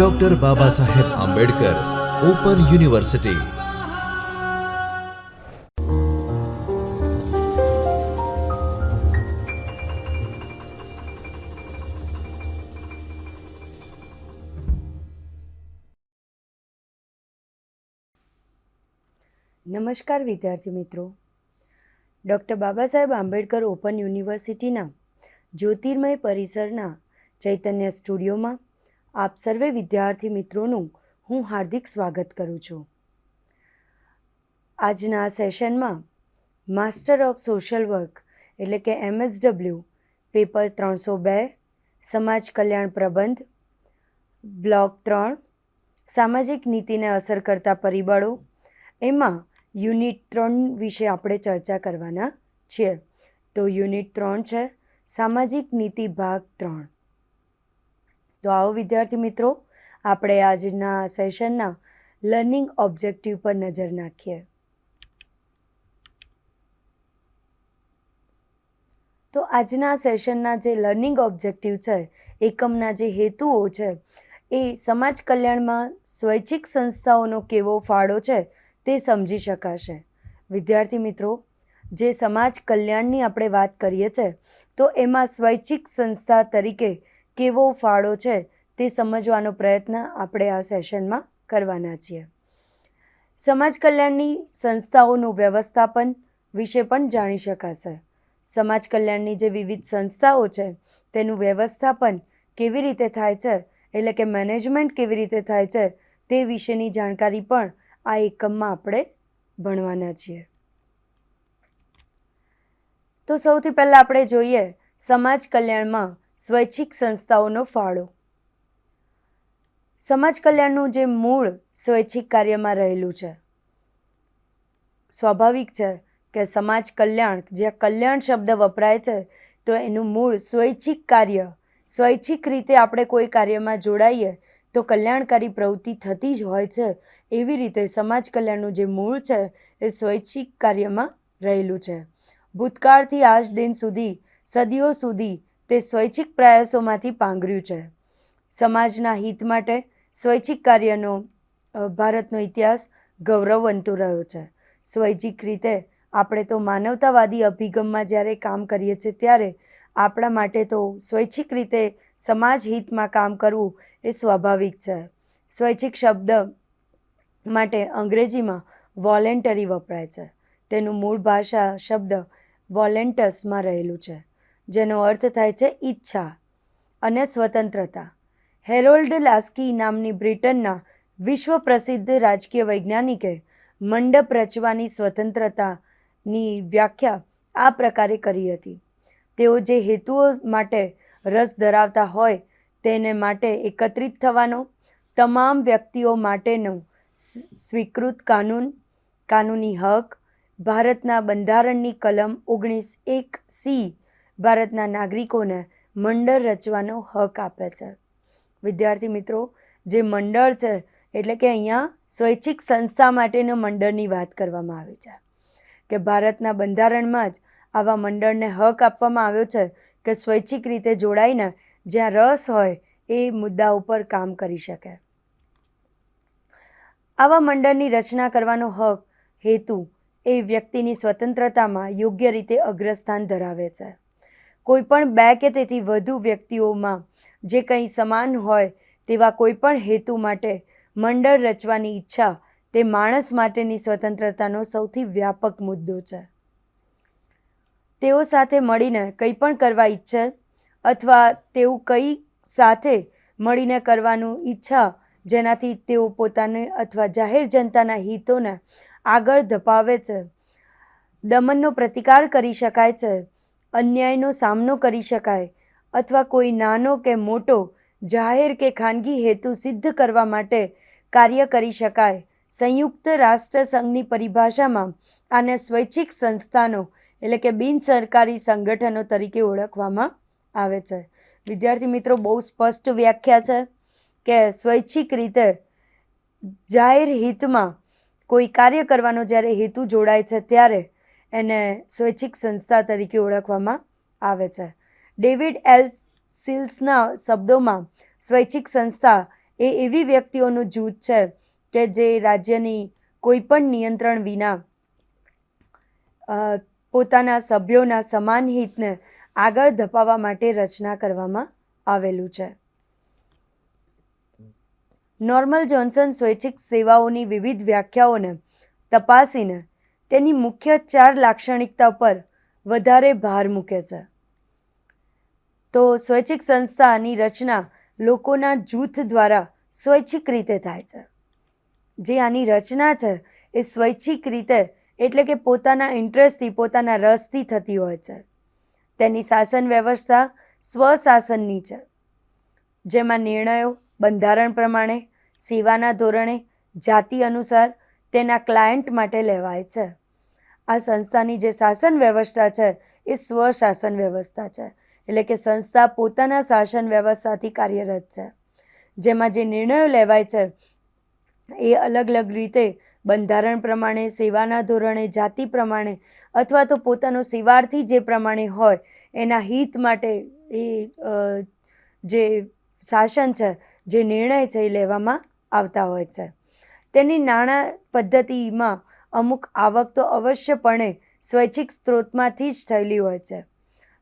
Doctor Baba Saheb Ambedkar open university નમસ્કાર વિદ્યાર્થી મિત્રો. ડૉક્ટર બાબા સાહેબ આંબેડકર ઓપન યુનિવર્સિટીના જ્યોતિર્મય પરિસરના ચૈતન્ય સ્ટુડિયોમાં આપ સર્વે વિદ્યાર્થી મિત્રોનું હું હાર્દિક સ્વાગત કરું છું. આજના સેશનમાં માસ્ટર ઓફ સોશિયલ વર્ક એટલે કે એમએસડબલ્યુ પેપર ત્રણસો બે, સમાજ કલ્યાણ પ્રબંધ બ્લોક ત્રણ, સામાજિક નીતિને અસર કરતા પરિબળો, એમાં યુનિટ ત્રણ વિશે આપણે ચર્ચા કરવાના છીએ. તો યુનિટ ત્રણ છે, સામાજિક નીતિ ભાગ ત્રણ. તો આવો વિદ્યાર્થી મિત્રો, આપણે આજના સેશનના લર્નિંગ ઓબ્જેક્ટિવ પર નજર નાખીએ. તો આજના સેશનના જે લર્નિંગ ઓબ્જેક્ટિવ છે, એકમના જે હેતુઓ છે, એ સમાજ કલ્યાણમાં સ્વૈચ્છિક સંસ્થાઓનો કેવો ફાળો છે તે સમજી શકાશે. વિદ્યાર્થી મિત્રો, જે સમાજ કલ્યાણની આપણે વાત કરીએ છીએ તો એમાં સ્વૈચ્છિક સંસ્થા તરીકે કેવો ફાળો છે તે સમજવાનો પ્રયત્ન આપણે આ સેશનમાં કરવાના છીએ. સમાજ કલ્યાણની સંસ્થાઓનું વ્યવસ્થાપન વિશે પણ જાણી શકાશે. સમાજ કલ્યાણની જે વિવિધ સંસ્થાઓ છે, તેનું વ્યવસ્થાપન કેવી રીતે થાય છે, એટલે કે મેનેજમેન્ટ કેવી રીતે થાય છે, તે વિશેની જાણકારી પણ આ એકમમાં આપણે ભણવાના છીએ. તો સૌથી પહેલાં આપણે જોઈએ સમાજ કલ્યાણમાં સ્વૈચ્છિક સંસ્થાઓનો ફાળો. સમાજ કલ્યાણનું જે મૂળ સ્વૈચ્છિક કાર્યમાં રહેલું છે. સ્વાભાવિક છે કે સમાજ કલ્યાણ, જ્યાં કલ્યાણ શબ્દ વપરાય છે, તો એનું મૂળ સ્વૈચ્છિક કાર્ય, સ્વૈચ્છિક રીતે આપણે કોઈ કાર્યમાં જોડાઈએ, તો કલ્યાણકારી પ્રવૃત્તિ થતી જ હોય છે. એવી રીતે સમાજ કલ્યાણનું જે મૂળ છે, એ સ્વૈચ્છિક કાર્યમાં રહેલું છે. ભૂતકાળથી આજ દિન સુધી, સદીઓ સુધી તે સ્વૈચ્છિક પ્રયાસોમાંથી પાંગર્યું છે. સમાજના હિત માટે સ્વૈચ્છિક કાર્યનો ભારતનો ઇતિહાસ ગૌરવવંતો રહ્યો છે. સ્વૈચ્છિક રીતે આપણે તો માનવતાવાદી અભિગમમાં જ્યારે કામ કરીએ છીએ ત્યારે આપણા માટે તો સ્વૈચ્છિક રીતે સમાજ હિતમાં કામ કરવું એ સ્વાભાવિક છે. સ્વૈચ્છિક શબ્દ માટે અંગ્રેજીમાં વોલેન્ટરી વપરાય છે. તેનું મૂળ ભાષા શબ્દ વોલેન્ટસમાં રહેલું છે. જેનો અર્થ થાય છે ઈચ્છા અને સ્વતંત્રતા. હેરોલ્ડ લાસ્કી નામની બ્રિટનના વિશ્વ પ્રસિદ્ધ રાજકીય વૈજ્ઞાનિકે મંડપ રચવાની સ્વતંત્રતાની વ્યાખ્યા આ પ્રકારે કરી હતી. તેઓ જે હેતુઓ માટે રસ ધરાવતા હોય તેને માટે એકત્રિત થવાનો, તમામ વ્યક્તિઓ માટેનો સ્વ- સ્વીકૃત કાનૂન, કાનૂની હક, ભારતના બંધારણની કલમ ઓગણીસ એક સી ભારતના નાગરિકોને મંડળ રચવાનો હક આપે છે. વિદ્યાર્થી મિત્રો, જે મંડળ છે, એટલે કે અહીંયા સ્વૈચ્છિક સંસ્થા માટેનો મંડળની વાત કરવામાં આવી છે કે ભારતના બંધારણમાં જ આવા મંડળને હક આપવામાં આવ્યો છે કે સ્વૈચ્છિક રીતે જોડાઈને જ્યાં રસ હોય એ મુદ્દા ઉપર કામ કરી શકે. આવા મંડળની રચના કરવાનો હક, હેતુ એ વ્યક્તિની સ્વતંત્રતામાં યોગ્ય રીતે અગ્રસ્થાન ધરાવે છે. કોઈ પણ બે કે તેથી વધુ વ્યક્તિઓમાં જે કંઈ સમાન હોય તેવા કોઈ પણ હેતુ માટે મંડળ રચવાની ઈચ્છા તે માણસ માટેની સ્વતંત્રતાનો સૌથી વ્યાપક મુદ્દો છે. તેઓ સાથે મળીને કંઈ પણ કરવા ઈચ્છે અથવા તેવું કંઈ સાથે મળીને કરવાનું ઈચ્છા જેનાથી તેઓ પોતાને અથવા જાહેર જનતાના હિતોને આગળ ધપાવે છે, દમનનો પ્રતિકાર કરી શકાય છે અન્યાયનો સામનો કરી શકાય અથવા કોઈ નાનો કે મોટો, જાહેર કે ખાનગી હેતુ સિદ્ધ કરવા માટે કાર્ય કરી શકાય. સંયુક્ત રાષ્ટ્ર સંઘની પરિભાષામાં આને સ્વૈચ્છિક સંસ્થાનો એટલે કે બિન સરકારી સંગઠનો તરીકે ઓળખવામાં આવે છે. વિદ્યાર્થી મિત્રો, બહુ સ્પષ્ટ વ્યાખ્યા છે કે સ્વૈચ્છિક રીતે જાહેર હિતમાં કોઈ કાર્ય કરવાનો જ્યારે હેતુ જોડાય છે, ત્યારે એને સ્વૈચ્છિક સંસ્થા તરીકે ઓળખવામાં આવે છે. David L. સિલ્સના શબ્દોમાં સ્વૈચ્છિક સંસ્થા એ એવી વ્યક્તિઓનું જૂથ છે કે જે રાજ્યની કોઈપણ નિયંત્રણ વિના પોતાના સભ્યોના સમાન હિતને આગળ ધપાવવા માટે રચના કરવામાં આવેલું છે. નોર્મલ જોન્સન સ્વૈચ્છિક સેવાઓની વિવિધ વ્યાખ્યાઓને તપાસીને તેની મુખ્ય ચાર લાક્ષણિકતા પર વધારે ભાર મૂકે છે. તો સ્વૈચ્છિક સંસ્થાની રચના લોકોના જૂથ દ્વારા સ્વૈચ્છિક રીતે થાય છે. જે આની રચના છે એ સ્વૈચ્છિક રીતે એટલે કે પોતાના ઇન્ટરેસ્ટથી, પોતાના રસથી થતી હોય છે. તેની શાસન વ્યવસ્થા સ્વશાસનની છે. જેમાં નિર્ણયો, બંધારણ પ્રમાણે, સેવાના ધોરણે, જાતિ અનુસાર તેના ક્લાયન્ટ માટે લેવાય છે. આ સંસ્થાની જે શાસન વ્યવસ્થા છે, એ સ્વશાસન વ્યવસ્થા છે. એટલે કે સંસ્થા પોતાના શાસન વ્યવસ્થાથી કાર્યરત છે. જેમાં જે નિર્ણયો લેવાય છે, એ અલગ અલગ રીતે બંધારણ પ્રમાણે, સેવાના ધોરણે, જાતિ પ્રમાણે અથવા તો પોતાનો સેવાર્થી જે પ્રમાણે હોય, એના હિત માટે એ જે શાસન છે, જે નિર્ણય છે એ લેવામાં આવતા હોય છે. તેની નાણાં પદ્ધતિમાં અમુક આવક તો અવશ્યપણે સ્વૈચ્છિક સ્ત્રોતમાંથી જ થયેલી હોય છે.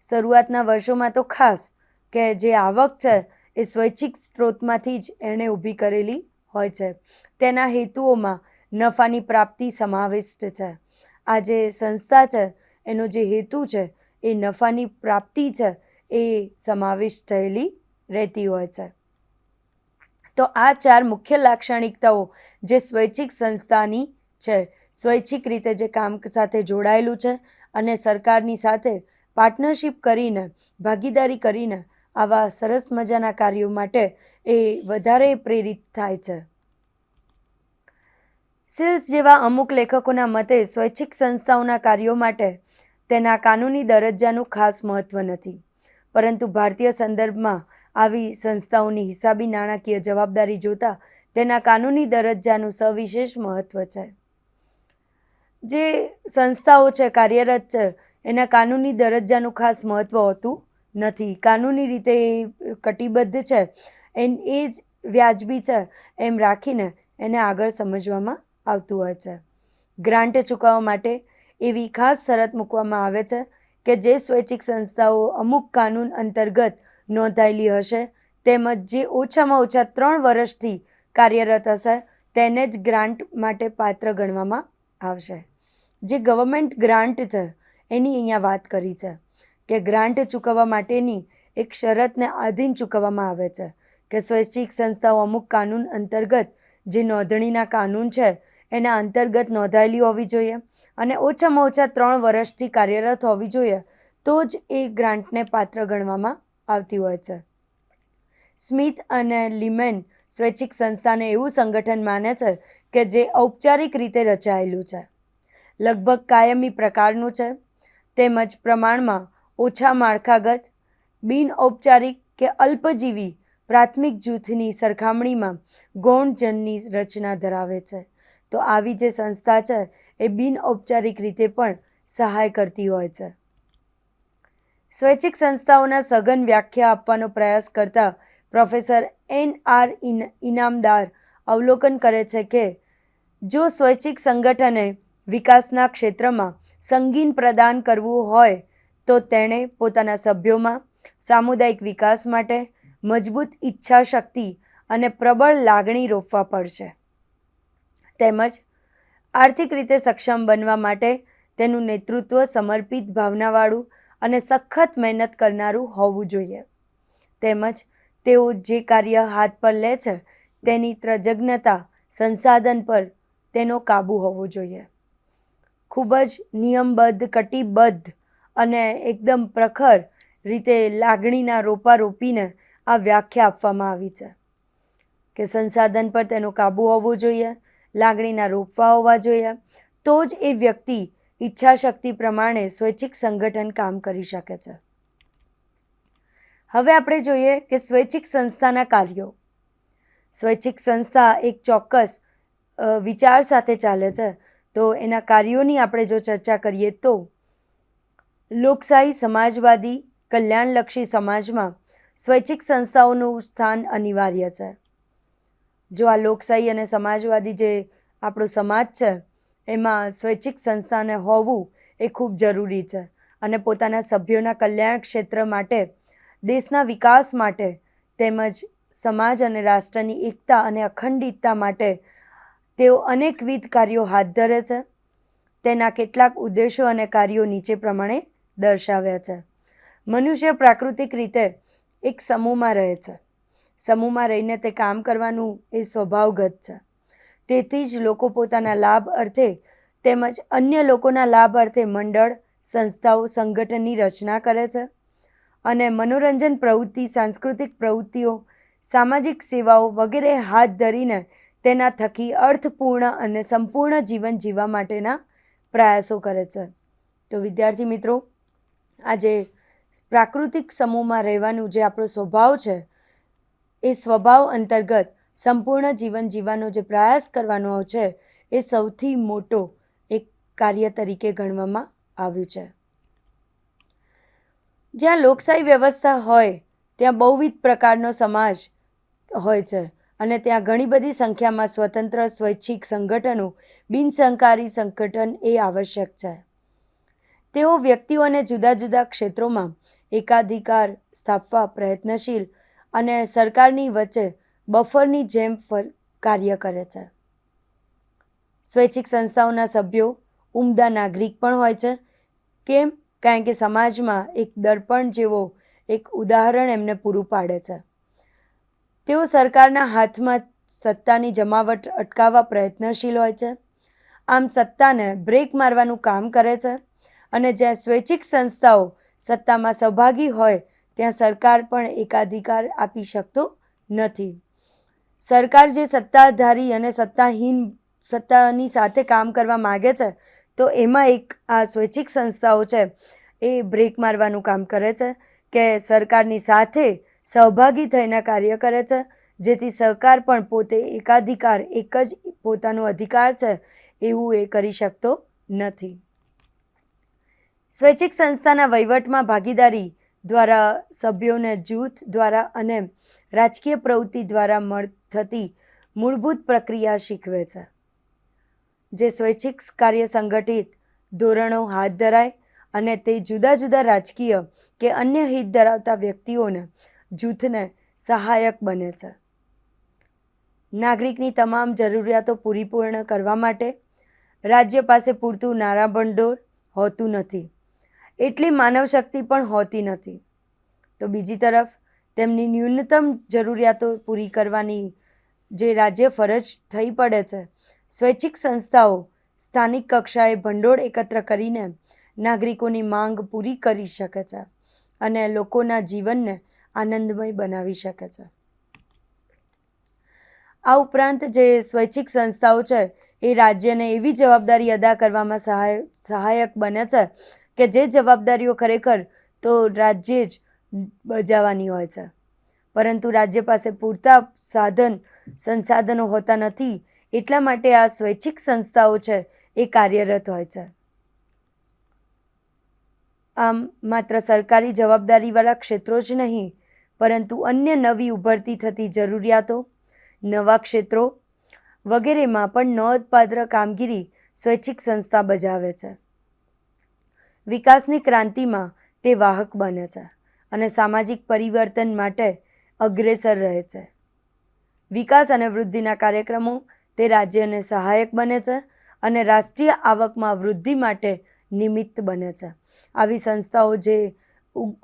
શરૂઆતના વર્ષોમાં તો ખાસ કે જે આવક છે એ સ્વૈચ્છિક સ્ત્રોતમાંથી જ એણે ઊભી કરેલી હોય છે. તેના હેતુઓમાં નફાની પ્રાપ્તિ સમાવિષ્ટ છે. આ જે સંસ્થા છે, એનો જે હેતુ છે, એ નફાની પ્રાપ્તિ છે, એ સમાવિષ્ટ થયેલી રહેતી હોય છે. તો આ ચાર મુખ્ય લાક્ષણિકતાઓ જે સ્વૈચ્છિક સંસ્થાની છે સ્વૈચ્છિક રીતે જે કામ સાથે જોડાયેલું છે અને સરકારની સાથે પાર્ટનરશિપ કરીને, ભાગીદારી કરીને આવા સરસ મજાના કાર્યો માટે એ વધારે પ્રેરિત થાય છે. સિલ્સ જેવા અમુક લેખકોના મતે સ્વૈચ્છિક સંસ્થાઓના કાર્યો માટે તેના કાનૂની દરજ્જાનું ખાસ મહત્ત્વ નથી. પરંતુ ભારતીય સંદર્ભમાં આવી સંસ્થાઓની હિસાબી નાણાકીય જવાબદારી જોતા તેના કાનૂની દરજ્જાનું સવિશેષ મહત્ત્વ છે. જે સંસ્થાઓ છે, કાર્યરત છે, એના કાનૂની દરજ્જાનું ખાસ મહત્ત્વ હોતું નથી. કાનૂની રીતે એ કટિબદ્ધ છે, એન એ જ વ્યાજબી છે, એમ રાખીને એને આગળ સમજવામાં આવતું હોય છે. ગ્રાન્ટ ચૂકવવા માટે એવી ખાસ શરત મૂકવામાં આવે છે કે જે સ્વૈચ્છિક સંસ્થાઓ અમુક કાનૂન અંતર્ગત નોંધાયેલી હશે, તેમજ જે ઓછામાં ઓછા ત્રણ વર્ષથી કાર્યરત હશે, તેને જ ગ્રાન્ટ માટે પાત્ર ગણવામાં આવશે. જે ગવર્મેન્ટ ગ્રાન્ટ છે, એની અહીંયા વાત કરી છે કે ગ્રાન્ટ ચૂકવવા માટેની એક શરતને આધીન ચૂકવવામાં આવે છે કે સ્વૈચ્છિક સંસ્થાઓ અમુક કાનૂન અંતર્ગત જે નોંધણીના કાનૂન છે, એના અંતર્ગત નોંધાયેલી હોવી જોઈએ અને ઓછામાં ઓછા ત્રણ વર્ષથી કાર્યરત હોવી જોઈએ, તો જ એ ગ્રાન્ટને પાત્ર ગણવામાં આવતી હોય છે. સ્મિથ અને લિમેન સ્વૈચ્છિક સંસ્થાને એવું સંગઠન માને છે કે જે ઔપચારિક રીતે રચાયેલું છે. લગભગ કાયમી પ્રકારનું છે. તેમજ પ્રમાણમાં ઓછા માળખાગત, બિન ઔપચારિક કે અલ્પજીવી પ્રાથમિક જૂથની સરખામણીમાં ગૌણજનની રચના ધરાવે છે. તો આવી જે સંસ્થા છે એ બિન ઔપચારિક રીતે પણ સહાય કરતી હોય છે. સ્વૈચ્છિક સંસ્થાઓના સઘન વ્યાખ્યા આપવાનો પ્રયાસ કરતા પ્રોફેસર એન આર ઇન, ઇનામદાર અવલોકન કરે છે કે જો સ્વૈચ્છિક સંગઠને વિકાસના ક્ષેત્રમાં સંગીન પ્રદાન કરવું હોય, તો તેણે પોતાના સભ્યોમાં સામુદાયિક વિકાસ માટે મજબૂત ઈચ્છા શક્તિ અને પ્રબળ લાગણી રોપવા પડશે. તેમજ આર્થિક રીતે સક્ષમ બનવા માટે તેનું નેતૃત્વ સમર્પિત ભાવનાવાળું અને સખત મહેનત કરનારું હોવું જોઈએ. તેમજ તેઓ જે કાર્ય હાથ પર લે છે, તેની ત્રજજ્ઞતા સંસાધન પર તેનો કાબૂ હોવો જોઈએ. ખૂબ જ નિયમબદ્ધ, કટિબદ્ધ અને એકદમ પ્રખર રીતે લાગણીના રોપા રોપીને આ વ્યાખ્યા આપવામાં આવી છે કે સંસાધન પર તેનો કાબૂ હોવો જોઈએ, લાગણીના રોપવા હોવા જોઈએ. તો જ એ વ્યક્તિ ઈચ્છાશક્તિ પ્રમાણે સ્વૈચ્છિક સંગઠન કામ કરી શકે છે. હવે આપણે જોઈએ કે સ્વૈચ્છિક સંસ્થાના કાર્યો. સ્વૈચ્છિક સંસ્થા એક ચોક્કસ વિચાર સાથે ચાલે છે. તો એના કાર્યોની આપણે જો ચર્ચા કરીએ તો લોકશાહી સમાજવાદી, કલ્યાણલક્ષી સમાજમાં સ્વૈચ્છિક સંસ્થાઓનું સ્થાન અનિવાર્ય છે. જો આ લોકશાહી અને સમાજવાદી જે આપણો સમાજ છે, એમાં સ્વૈચ્છિક સંસ્થાને હોવું એ ખૂબ જરૂરી છે અને પોતાના સભ્યોના કલ્યાણ ક્ષેત્ર માટે, દેશના વિકાસ માટે તેમજ સમાજ અને રાષ્ટ્રની એકતા અને અખંડિતતા માટે તેઓ અનેકવિધ કાર્યો હાથ ધરે છે. તેના કેટલાક ઉદ્દેશો અને કાર્યો નીચે પ્રમાણે દર્શાવ્યા છે. મનુષ્ય પ્રાકૃતિક રીતે એક સમૂહમાં રહે છે. સમૂહમાં રહીને તે કામ કરવાનું એ સ્વભાવગત છે. તેથી જ લોકો પોતાના લાભ અર્થે તેમજ અન્ય લોકોના લાભ અર્થે મંડળ, સંસ્થાઓ, સંગઠનની રચના કરે છે. અને મનોરંજન પ્રવૃત્તિ, સાંસ્કૃતિક પ્રવૃત્તિઓ, સામાજિક સેવાઓ વગેરે હાથ ધરીને તેના થકી અર્થપૂર્ણ અને સંપૂર્ણ જીવન જીવવા માટેના પ્રયાસો કરે છે. તો વિદ્યાર્થી મિત્રો, આજે પ્રાકૃતિક સમૂહમાં રહેવાનું જે આપણો સ્વભાવ છે, એ સ્વભાવ અંતર્ગત સંપૂર્ણ જીવન જીવવાનો જે પ્રયાસ કરવાનો છે, એ સૌથી મોટો એક કાર્ય તરીકે ગણવામાં આવ્યું છે. જ્યાં લોકશાહી વ્યવસ્થા હોય, ત્યાં બહુવિધ પ્રકારનો સમાજ હોય છે. અને ત્યાં ઘણી બધી સંખ્યામાં સ્વતંત્ર સ્વૈચ્છિક સંગઠનો, બિનસહકારી સંગઠન એ આવશ્યક છે. તેઓ વ્યક્તિઓને જુદા જુદા ક્ષેત્રોમાં એકાધિકાર સ્થાપવા પ્રયત્નશીલ અને સરકારની વચ્ચે બફરની જેમ કાર્ય કરે છે. સ્વૈચ્છિક સંસ્થાઓના સભ્યો ઉમદા નાગરિક પણ હોય છે. કેમ? કારણ કે સમાજમાં એક દર્પણ જેવો એક ઉદાહરણ એમને પૂરું પાડે છે. તેઓ સરકારના હાથમાં સત્તાની જમાવટ અટકાવવા પ્રયત્નશીલ હોય છે. આમ સત્તાને બ્રેક મારવાનું કામ કરે છે અને જ્યાં સ્વૈચ્છિક સંસ્થાઓ સત્તામાં સહભાગી હોય, ત્યાં સરકાર પણ એકાધિકાર આપી શકતો નથી. સરકાર જે સત્તાધારી અને સત્તાહીન સત્તાની સાથે કામ કરવા માગે છે, તો એમાં એક આ સ્વૈચ્છિક સંસ્થાઓ છે, એ બ્રેક મારવાનું કામ કરે છે કે સરકારની સાથે સહભાગી થઈને કાર્ય કરે છે. જેથી સહકાર પણ પોતે એકાધિકાર, એક જ પોતાનો અધિકાર છે એવું એ કરી શકતો નથી. સ્વૈચ્છિક સંસ્થાના વહીવટમાં ભાગીદારી દ્વારા, સભ્યોને જૂથ દ્વારા અને રાજકીય પ્રવૃત્તિ દ્વારા મળ થતી મૂળભૂત પ્રક્રિયા શીખવે છે. જે સ્વૈચ્છિક કાર્ય સંગઠિત ધોરણો હાથ ધરાય અને તે જુદા જુદા રાજકીય કે અન્ય હિત ધરાવતા વ્યક્તિઓને જૂથને સહાયક બને છે. નાગરિકની તમામ જરૂરિયાતો પૂરીપૂર્ણ કરવા માટે રાજ્ય પાસે પૂરતું નાણાં ભંડોળ હોતું નથી. એટલી માનવ શક્તિ પણ હોતી નથી. તો બીજી તરફ, તેમની ન્યૂનતમ જરૂરિયાતો પૂરી કરવાની જે રાજ્ય ફરજ થઈ પડે છે, સ્વૈચ્છિક સંસ્થાઓ, સ્થાનિક કક્ષાએ ભંડોળ એકત્ર કરીને નાગરિકોની માંગ પૂરી કરી શકે છે અને લોકોના જીવનને આનંદમય બનાવી શકે છે. આ ઉપરાંત જે સ્વૈચ્છિક સંસ્થાઓ છે, એ રાજ્યને એવી જવાબદારી અદા કરવામાં સહાય, સહાયક બને છે કે જે જવાબદારીઓ ખરેખર તો રાજ્યે જ બજાવવાની હોય છે. પરંતુ રાજ્ય પાસે પૂરતા સાધન, સંસાધનો હોતા નથી, એટલા માટે આ સ્વૈચ્છિક સંસ્થાઓ છે, એ કાર્યરત હોય છે. આમ, માત્ર સરકારી જવાબદારીવાળા ક્ષેત્રો જ નહીં પરંતુ અન્ય નવી ઉભરતી થતી જરૂરિયાતો, નવા ક્ષેત્રો વગેરેમાં પણ નોંધપાત્ર કામગીરી સ્વૈચ્છિક સંસ્થા બજાવે છે. વિકાસની ક્રાંતિમાં તે વાહક બને છે અને સામાજિક પરિવર્તન માટે અગ્રેસર રહે છે. વિકાસ અને વૃદ્ધિના કાર્યક્રમો તે રાજ્યને સહાયક બને છે અને રાષ્ટ્રીય આવકમાં વૃદ્ધિ માટે નિમિત્ત બને છે. આવી સંસ્થાઓ જે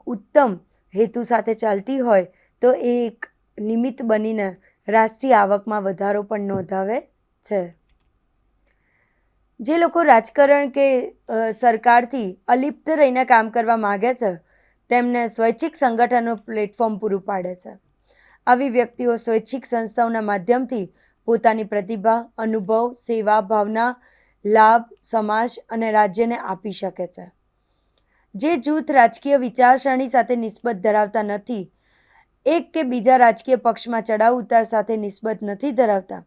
ઉત્તમ હેતુ સાથે ચાલતી હોય, તો એ એક નિમિત્ત બનીને રાષ્ટ્રીય આવકમાં વધારો પણ નોંધાવે છે. જે લોકો રાજકારણ કે સરકારથી અલિપ્ત રહીને કામ કરવા માગે છે, તેમને સ્વૈચ્છિક સંગઠનો પ્લેટફોર્મ પૂરું પાડે છે. આવી વ્યક્તિઓ સ્વૈચ્છિક સંસ્થાઓના માધ્યમથી પોતાની પ્રતિભા, અનુભવ, સેવા, ભાવના, લાભ, સમાજ અને રાજ્યને આપી શકે છે. જે જૂથ રાજકીય વિચારસરણી સાથે નિસ્બત ધરાવતા નથી, એક કે બીજા રાજકીય પક્ષમાં ચડાવ ઉતાર સાથે નિસ્બત નથી ધરાવતા.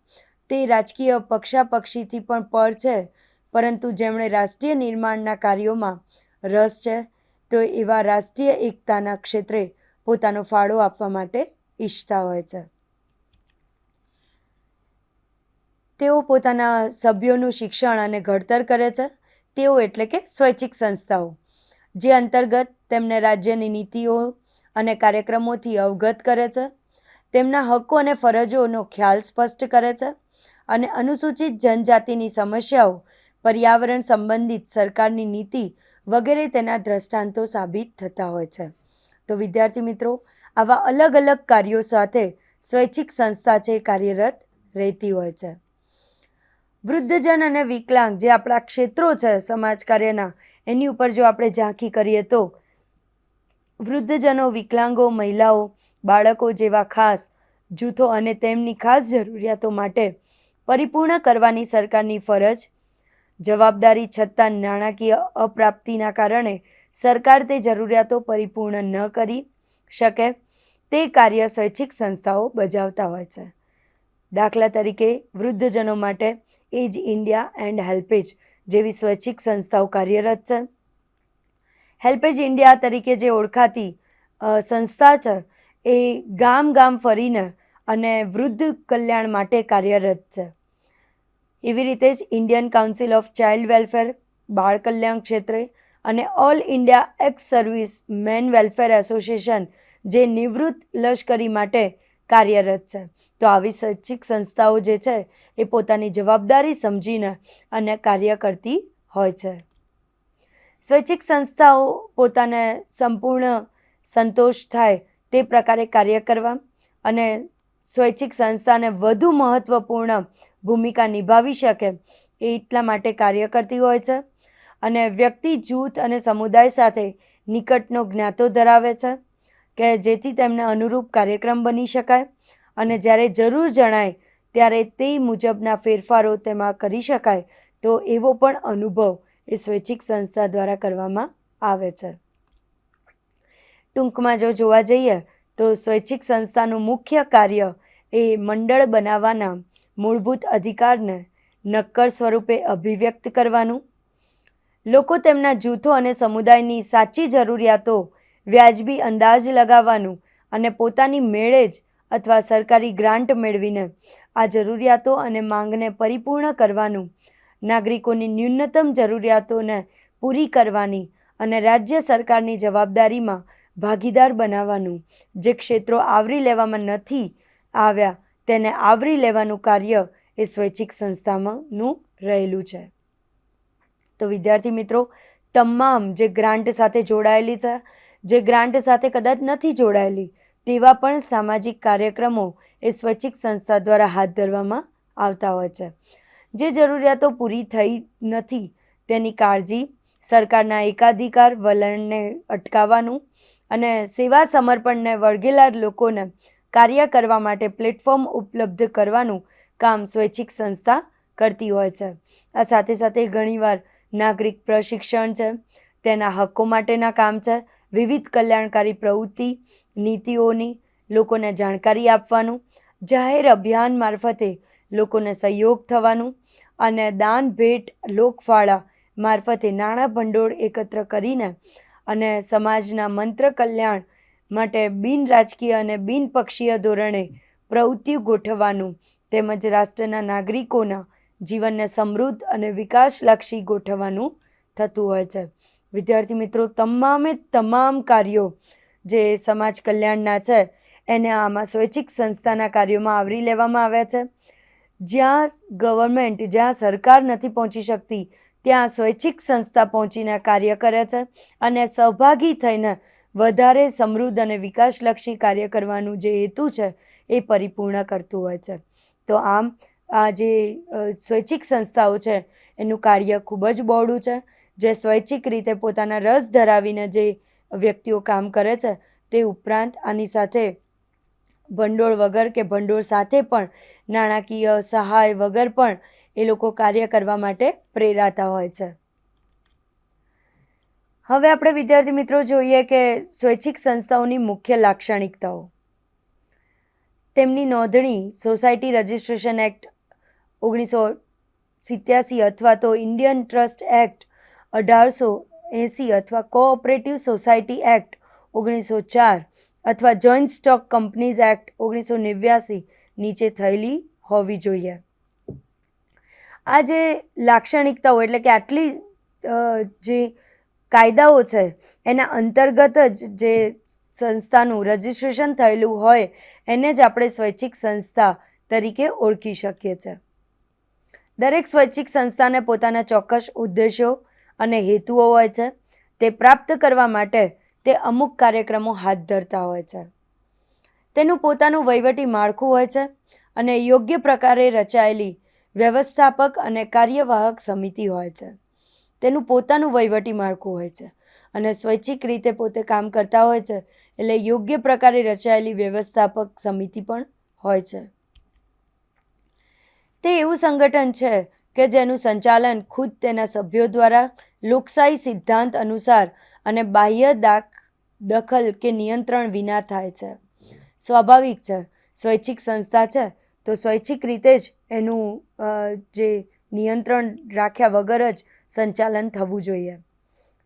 તે રાજકીય પક્ષાપક્ષીથી પણ પર છે, પરંતુ જેમણે રાષ્ટ્રીય નિર્માણના કાર્યોમાં રસ છે, તો એવા રાષ્ટ્રીય એકતાના ક્ષેત્રે પોતાનો ફાળો આપવા માટે ઈચ્છતા હોય છે. તેઓ પોતાના સભ્યોનું શિક્ષણ અને ઘડતર કરે છે. તેઓ એટલે કે સ્વૈચ્છિક સંસ્થાઓ. જે અંતર્ગત તેમને રાજ્યની નીતિઓ અને કાર્યક્રમોથી અવગત કરે છે. તેમના હક્કો અને ફરજોનો ખ્યાલ સ્પષ્ટ કરે છે અને અનુસૂચિત જનજાતિની સમસ્યાઓ, પર્યાવરણ સંબંધિત સરકારની નીતિ વગેરે તેના દ્રષ્ટાંતો સાબિત થતા હોય છે. તો વિદ્યાર્થી મિત્રો, આવા અલગ અલગ કાર્યો સાથે સ્વૈચ્છિક સંસ્થા છે કાર્યરત રહેતી હોય છે. વૃદ્ધજન અને વિકલાંગ જે આપણા ક્ષેત્રો છે, સમાજ કાર્યના એની ઉપર જો આપણે ઝાંખી કરીએ તો વૃદ્ધજનો, વિકલાંગો, મહિલાઓ, બાળકો જેવા ખાસ જૂથો અને તેમની ખાસ જરૂરિયાતો માટે પરિપૂર્ણ કરવાની સરકારની ફરજ, જવાબદારી છતાં નાણાકીય અપ્રાપ્તિના કારણે સરકાર તે જરૂરિયાતો પરિપૂર્ણ ન કરી શકે, તે કાર્ય સ્વૈચ્છિક સંસ્થાઓ બજાવતા હોય છે. દાખલા તરીકે વૃદ્ધજનો માટે એજ ઇન્ડિયા એન્ડ હેલ્પેજ જેવી સ્વૈચ્છિક સંસ્થાઓ કાર્યરત છે. હેલ્પેજ ઇન્ડિયા તરીકે જે ઓળખાતી સંસ્થા છે, એ ગામ ગામ ફરીને અને વૃદ્ધ કલ્યાણ માટે કાર્યરત છે. એવી રીતે જ Indian council of child welfare બાળ કલ્યાણ ક્ષેત્રે અને all India ex servicemen welfare association જે નિવૃત્ત લશ્કરી માટે કાર્યરત છે. તો આવી સ્વૈચ્છિક સંસ્થાઓ જે છે એ પોતાની જવાબદારી સમજીને અને કાર્ય કરતી હોય છે. સ્વૈચ્છિક સંસ્થાઓ પોતાને સંપૂર્ણ સંતોષ થાય તે પ્રકારે કાર્ય કરવા અને સ્વૈચ્છિક સંસ્થાને વધુ મહત્ત્વપૂર્ણ ભૂમિકા નિભાવી શકે એ એટલા માટે કાર્ય કરતી હોય છે અને વ્યક્તિ જૂથ અને સમુદાય સાથે નિકટનો જ્ઞાતો ધરાવે છે કે જેથી તેમને અનુરૂપ કાર્યક્રમ બની શકાય અને જ્યારે જરૂર જણાય ત્યારે તે મુજબના ફેરફારો તેમાં કરી શકાય તો એવો પણ અનુભવ એ સ્વૈચ્છિક સંસ્થા દ્વારા કરવામાં આવે છે. ટૂંકમાં જો જોવા જઈએ તો સ્વૈચ્છિક સંસ્થાનું મુખ્ય કાર્ય એ મંડળ બનાવવાના મૂળભૂત અધિકારને નક્કર સ્વરૂપે અભિવ્યક્ત કરવાનું. લોકો તેમના જૂથો અને સમુદાયની સાચી જરૂરિયાતો વ્યાજબી અંદાજ લગાવવાનું અને પોતાની મેળે જ અથવા સરકારી ગ્રાન્ટ મેળવીને આ જરૂરિયાતો અને માંગને પરિપૂર્ણ કરવાનું, નાગરિકોની ન્યૂનતમ જરૂરિયાતોને પૂરી કરવાની અને રાજ્ય સરકારની જવાબદારીમાં ભાગીદાર બનાવવાનું. જે ક્ષેત્રો આવરી લેવામાં નથી આવ્યા, તેને આવરી લેવાનું કાર્ય એ સ્વૈચ્છિક સંસ્થામાંનું રહેલું છે. તો વિદ્યાર્થી મિત્રો, તમામ જે ગ્રાન્ટ સાથે જોડાયેલી છે, જે ગ્રાન્ટ સાથે કદાચ નથી જોડાયેલી તેવા પણ સામાજિક કાર્યક્રમો એ સ્વૈચ્છિક સંસ્થા દ્વારા હાથ ધરવામાં આવતા હોય છે. જે જરૂરિયાતો પૂરી થઈ નથી તેની કાળજી સરકારના એકાધિકાર વલણને અટકાવવાનું અને સેવા સમર્પણને વળગેલા લોકોને કાર્ય કરવા માટે પ્લેટફોર્મ ઉપલબ્ધ કરવાનું કામ સ્વૈચ્છિક સંસ્થા કરતી હોય છે. આ સાથે સાથે ઘણીવાર નાગરિક પ્રશિક્ષણ છે, તેના હક્કો માટેના કામ છે વિવિધ કલ્યાણકારી પ્રવૃત્તિ, નીતિઓની લોકોને જાણકારી આપવાનું, જાહેર અભિયાન મારફતે લોકોને સહયોગ થવાનું અને દાન, ભેટ, લોકફાળા મારફતે નાણાં ભંડોળ એકત્ર કરીને અને સમાજના મંત્ર કલ્યાણ માટે બિન રાજકીય અને બિનપક્ષીય ધોરણે પ્રવૃત્તિઓ ગોઠવવાનું તેમજ રાષ્ટ્રના નાગરિકોના જીવનને સમૃદ્ધ અને વિકાસલક્ષી ગોઠવવાનું થતું હોય છે. વિદ્યાર્થી મિત્રો, તમામે તમામ કાર્યો જે સમાજ કલ્યાણના છે, એને આમાં સ્વૈચ્છિક સંસ્થાના કાર્યોમાં આવરી લેવામાં આવ્યા છે. જ્યાં ગવર્મેન્ટ, જ્યાં સરકાર નથી પહોંચી શકતી, ત્યાં સ્વૈચ્છિક સંસ્થા પહોંચીને કાર્ય કરે છે અને સહભાગી થઈને વધારે સમૃદ્ધ અને વિકાસલક્ષી કાર્ય કરવાનું જે હેતુ છે, એ પરિપૂર્ણ કરતું હોય છે. તો આમ આ જે સ્વૈચ્છિક સંસ્થાઓ છે, એનું કાર્ય ખૂબ જ બહોળું છે. જે સ્વૈચ્છિક રીતે પોતાના રસ ધરાવીને જે વ્યક્તિઓ કામ કરે છે, તે ઉપરાંત આની સાથે ભંડોળ વગર કે ભંડોળ સાથે પણ નાણાકીય સહાય વગર પણ એ લોકો કાર્ય કરવા માટે પ્રેરાતા હોય છે. હવે આપણે વિદ્યાર્થી મિત્રો જોઈએ કે સ્વૈચ્છિક સંસ્થાઓની મુખ્ય લાક્ષણિકતાઓ. તેમની નોંધણી સોસાયટી રજિસ્ટ્રેશન એક્ટ ઓગણીસો સિત્યાસી અથવા તો ઇન્ડિયન ટ્રસ્ટ એક્ટ અઢારસો એંસી અથવા કોઓપરેટિવ સોસાયટી એક્ટ ઓગણીસો ચાર અથવા જોઈન્ટ સ્ટોક કંપનીઝ એક્ટ ઓગણીસો નેવ્યાસી નીચે થયેલી હોવી જોઈએ. આ જે લાક્ષણિકતાઓ એટલે કે આટલી જે કાયદાઓ છે, એના અંતર્ગત જ જે સંસ્થાનું રજિસ્ટ્રેશન થયેલું હોય, એને જ આપણે સ્વૈચ્છિક સંસ્થા તરીકે ઓળખી શકીએ છીએ દરેક સ્વૈચ્છિક સંસ્થાને પોતાના ચોક્કસ ઉદ્દેશો અને હેતુઓ હોય છે, તે પ્રાપ્ત કરવા માટે તે અમુક કાર્યક્રમો હાથ ધરતા હોય છે. તેનું પોતાનું વહીવટી માળખું હોય છે અને યોગ્ય પ્રકારે રચાયેલી વ્યવસ્થાપક અને કાર્યવાહક સમિતિ હોય છે. તેનું પોતાનું વહીવટી માળખું હોય છે અને સ્વૈચ્છિક રીતે પોતે કામ કરતા હોય છે એટલે યોગ્ય પ્રકારે રચાયેલી વ્યવસ્થાપક સમિતિ પણ હોય છે. તે એવું સંગઠન છે કે જેનું સંચાલન ખુદ તેના સભ્યો દ્વારા લોકશાહી સિદ્ધાંત અનુસાર અને બાહ્ય દાખ, દખલ કે નિયંત્રણ વિના થાય છે. સ્વાભાવિક છે, સ્વૈચ્છિક સંસ્થા છે, તો સ્વૈચ્છિક રીતે જ એનું જે નિયંત્રણ રાખ્યા વગર જ સંચાલન થવું જોઈએ.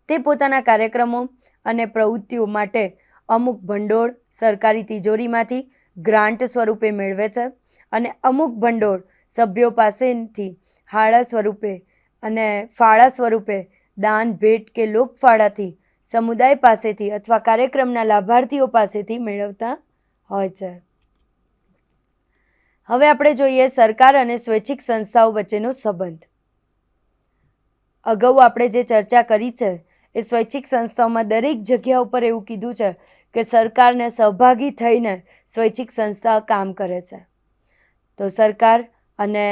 તે પોતાના કાર્યક્રમો અને પ્રવૃત્તિઓ માટે અમુક ભંડોળ સરકારી તિજોરીમાંથી ગ્રાન્ટ સ્વરૂપે મેળવે છે અને અમુક ભંડોળ સભ્યો પાસેથી હાળા સ્વરૂપે અને ફાળા સ્વરૂપે દાન, ભેટ કે લોકફાળાથી સમુદાય પાસેથી અથવા કાર્યક્રમના લાભાર્થીઓ પાસેથી મેળવતા હોય છે. હવે આપણે જોઈએ સરકાર અને સ્વૈચ્છિક સંસ્થાઓ વચ્ચેનો સંબંધ. અગાઉ આપણે જે ચર્ચા કરી છે, એ સ્વૈચ્છિક સંસ્થાઓમાં દરેક જગ્યા ઉપર એવું કીધું છે કે સરકારને સહભાગી થઈને સ્વૈચ્છિક સંસ્થા કામ કરે છે. તો સરકાર અને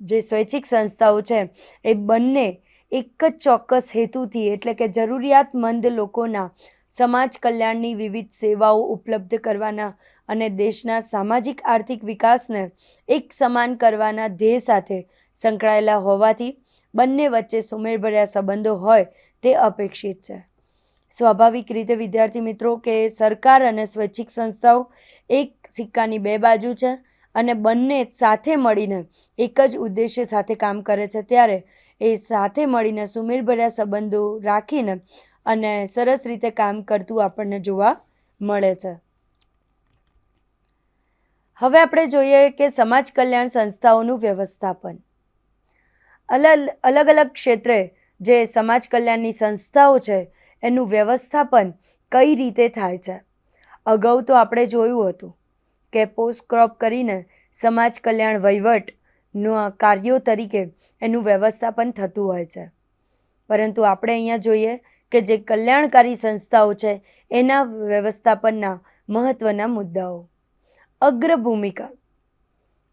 જે સ્વૈચ્છિક સંસ્થાઓ છે, એ બંને એક જ ચોક્કસ હેતુથી એટલે કે જરૂરિયાતમંદ લોકોના સમાજ કલ્યાણની વિવિધ સેવાઓ ઉપલબ્ધ કરવાના અને દેશના સામાજિક આર્થિક વિકાસને એક સમાન કરવાના ધ્યેય સાથે સંકળાયેલા હોવાથી બંને વચ્ચે સુમેળભર્યા સંબંધો હોય તે અપેક્ષિત છે. સ્વાભાવિક રીતે, વિદ્યાર્થી મિત્રો, કે સરકાર અને સ્વૈચ્છિક સંસ્થાઓ એક સિક્કાની બે બાજુ છે અને બંને સાથે મળીને એક જ ઉદ્દેશ્ય સાથે કામ કરે છે, ત્યારે એ સાથે મળીને સુમેળભર્યા સંબંધો રાખીને અને સરસ રીતે કામ કરતું આપણને જોવા મળે છે. હવે આપણે જોઈએ કે સમાજ કલ્યાણ સંસ્થાઓનું વ્યવસ્થાપન. અલગ અલગ અલગ ક્ષેત્રે જે સમાજ કલ્યાણની સંસ્થાઓ છે, એનું વ્યવસ્થાપન કઈ રીતે થાય છે? અગાઉ તો આપણે જોયું હતું કે પોસ્ટ ક્રોપ કરીને સમાજ કલ્યાણ વહીવટનું કાર્યો તરીકે એનું વ્યવસ્થાપન થતું હોય છે. પરંતુ આપણે અહીંયા જોઈએ કે જે કલ્યાણકારી સંસ્થાઓ છે, એના વ્યવસ્થાપનના મહત્ત્વના મુદ્દાઓ. અગ્ર ભૂમિકા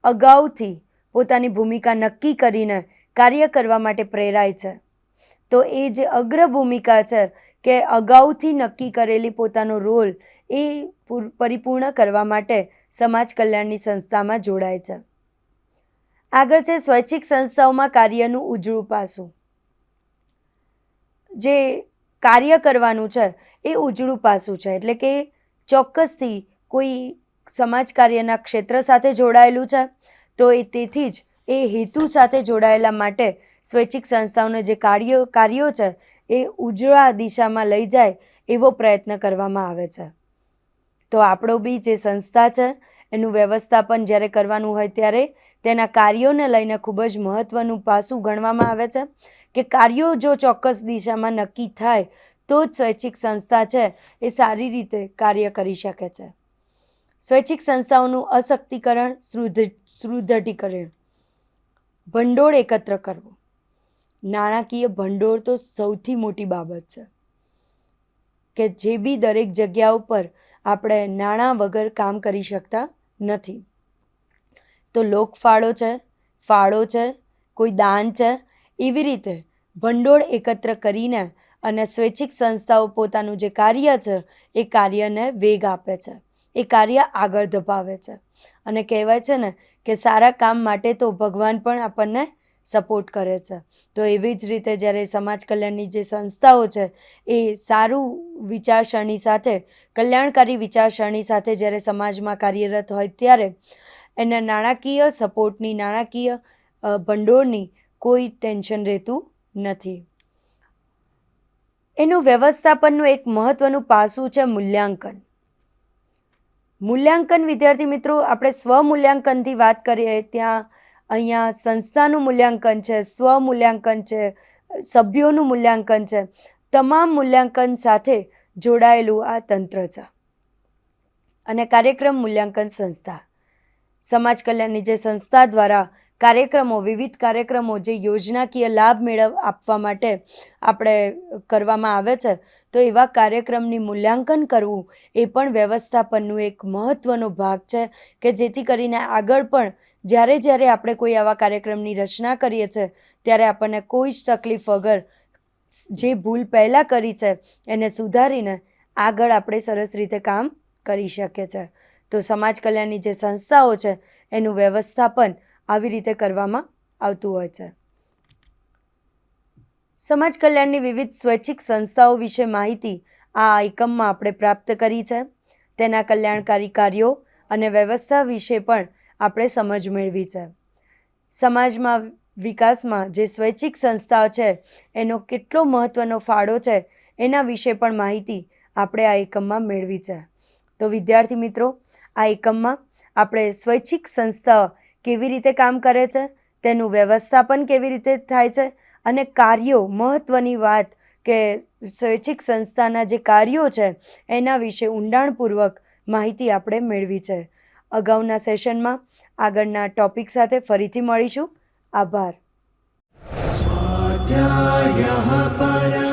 અગાઉથી પોતાની ભૂમિકા નક્કી કરીને કાર્ય કરવા માટે પ્રેરાય છે. તો એ જે અગ્ર ભૂમિકા છે કે અગાઉથી નક્કી કરેલી પોતાનો રોલ એ પૂર- પરિપૂર્ણ કરવા માટે સમાજ કલ્યાણની સંસ્થામાં જોડાય છે. આગળ છે, સ્વૈચ્છિક સંસ્થાઓમાં કાર્યનું ઉજળું પાસું. જે કાર્ય કરવાનું છે, એ ઉજળું પાસું છે, એટલે કે ચોક્કસથી કોઈ સમાજ કાર્યના ક્ષેત્ર સાથે જોડાયેલું છે, તો એ તેથી જ એ હેતુ સાથે જોડાયેલા માટે સ્વૈચ્છિક સંસ્થાઓને જે કાર્યો કાર્યો છે, એ ઉજળા દિશામાં લઈ જાય એવો પ્રયત્ન કરવામાં આવે છે. તો આપણો બી જે સંસ્થા છે એનું વ્યવસ્થાપન જ્યારે કરવાનું હોય ત્યારે તેના કાર્યોને લઈને ખૂબ જ મહત્ત્વનું પાસું ગણવામાં આવે છે કે કાર્યો જો ચોક્કસ દિશામાં નક્કી થાય તો જ સ્વૈચ્છિક સંસ્થા છે એ સારી રીતે કાર્ય કરી શકે છે. સ્વૈચ્છિક સંસ્થાઓનું અશક્તિકરણ સુદૃઢ સુદૃઢીકરણ ભંડોળ એકત્ર કરવું. નાણાકીય ભંડોળ તો સૌથી મોટી બાબત છે કે જે બી દરેક જગ્યા ઉપર આપણે નાણાં વગર કામ કરી શકતા નથી. તો લોકફાળો છે, ફાળો છે, કોઈ દાન છે, એવી રીતે ભંડોળ એકત્ર કરીને અને સ્વૈચ્છિક સંસ્થાઓ પોતાનું જે કાર્ય છે, એ કાર્યને વેગ આપે છે. એ કાર્ય આગળ ધપાવે છે. અને કહેવાય છે ને કે સારા કામ માટે તો ભગવાન પણ આપણને સપોર્ટ કરે છે. તો એવી જ રીતે જ્યારે સમાજ કલ્યાણની જે સંસ્થાઓ છે, એ સારું વિચારસરણી સાથે, કલ્યાણકારી વિચારસરણી સાથે જ્યારે સમાજમાં કાર્યરત હોય ત્યારે એના નાણાકીય સપોર્ટની, નાણાકીય ભંડોળની કોઈ ટેન્શન રહેતું નથી. એનું વ્યવસ્થાપનનું એક મહત્ત્વનું પાસું છે મૂલ્યાંકન. મૂલ્યાંકન, વિદ્યાર્થી મિત્રો, આપણે સ્વમૂલ્યાંકનથી વાત કરીએ, ત્યાં અહીંયા સંસ્થાનું મૂલ્યાંકન છે સ્વમૂલ્યાંકન છે, સભ્યોનું મૂલ્યાંકન છે, તમામ મૂલ્યાંકન સાથે જોડાયેલું આ તંત્ર છે. અને કાર્યક્રમ મૂલ્યાંકન સંસ્થા. સમાજ કલ્યાણની જે સંસ્થા દ્વારા કાર્યક્રમો, વિવિધ કાર્યક્રમો જે યોજનાકીય લાભ મેળવ, આપવા માટે આપણે કરવામાં આવે છે, તો એવા કાર્યક્રમની મૂલ્યાંકન કરવું એ પણ વ્યવસ્થાપનનું એક મહત્ત્વનો ભાગ છે કે જેથી કરીને આગળ પણ જ્યારે જ્યારે આપણે કોઈ આવા કાર્યક્રમની રચના કરીએ છીએ ત્યારે આપણને કોઈ જ તકલીફ વગર જે ભૂલ પહેલાં કરી છે, એને સુધારીને આગળ આપણે સરસ રીતે કામ કરી શકીએ છીએ તો સમાજ કલ્યાણની જે સંસ્થાઓ છે, એનું વ્યવસ્થાપન આવી રીતે કરવામાં આવતું હોય છે. સમાજ કલ્યાણની વિવિધ સ્વૈચ્છિક સંસ્થાઓ વિશે માહિતી આ એકમમાં આપણે પ્રાપ્ત કરી છે. તેના કલ્યાણકારી કાર્યો અને વ્યવસ્થા વિશે પણ આપણે સમજ મેળવી છે. સમાજમાં વિકાસમાં જે સ્વૈચ્છિક સંસ્થાઓ છે, એનો કેટલો મહત્ત્વનો ફાળો છે, એના વિશે પણ માહિતી આપણે આ એકમમાં મેળવી છે. તો વિદ્યાર્થી મિત્રો, આ એકમમાં આપણે સ્વૈચ્છિક સંસ્થા કેવી રીતે કામ કરે છે, તેનું વ્યવસ્થાપન કેવી રીતે થાય છે અને કાર્યો મહત્ત્વની વાત કે સ્વૈચ્છિક સંસ્થાના જે કાર્યો છે, એના વિશે ઊંડાણપૂર્વક માહિતી આપણે મેળવી છે. અગાઉના સેશનમાં આગળના ટોપિક સાથે ફરીથી મળીશું. આભાર. પર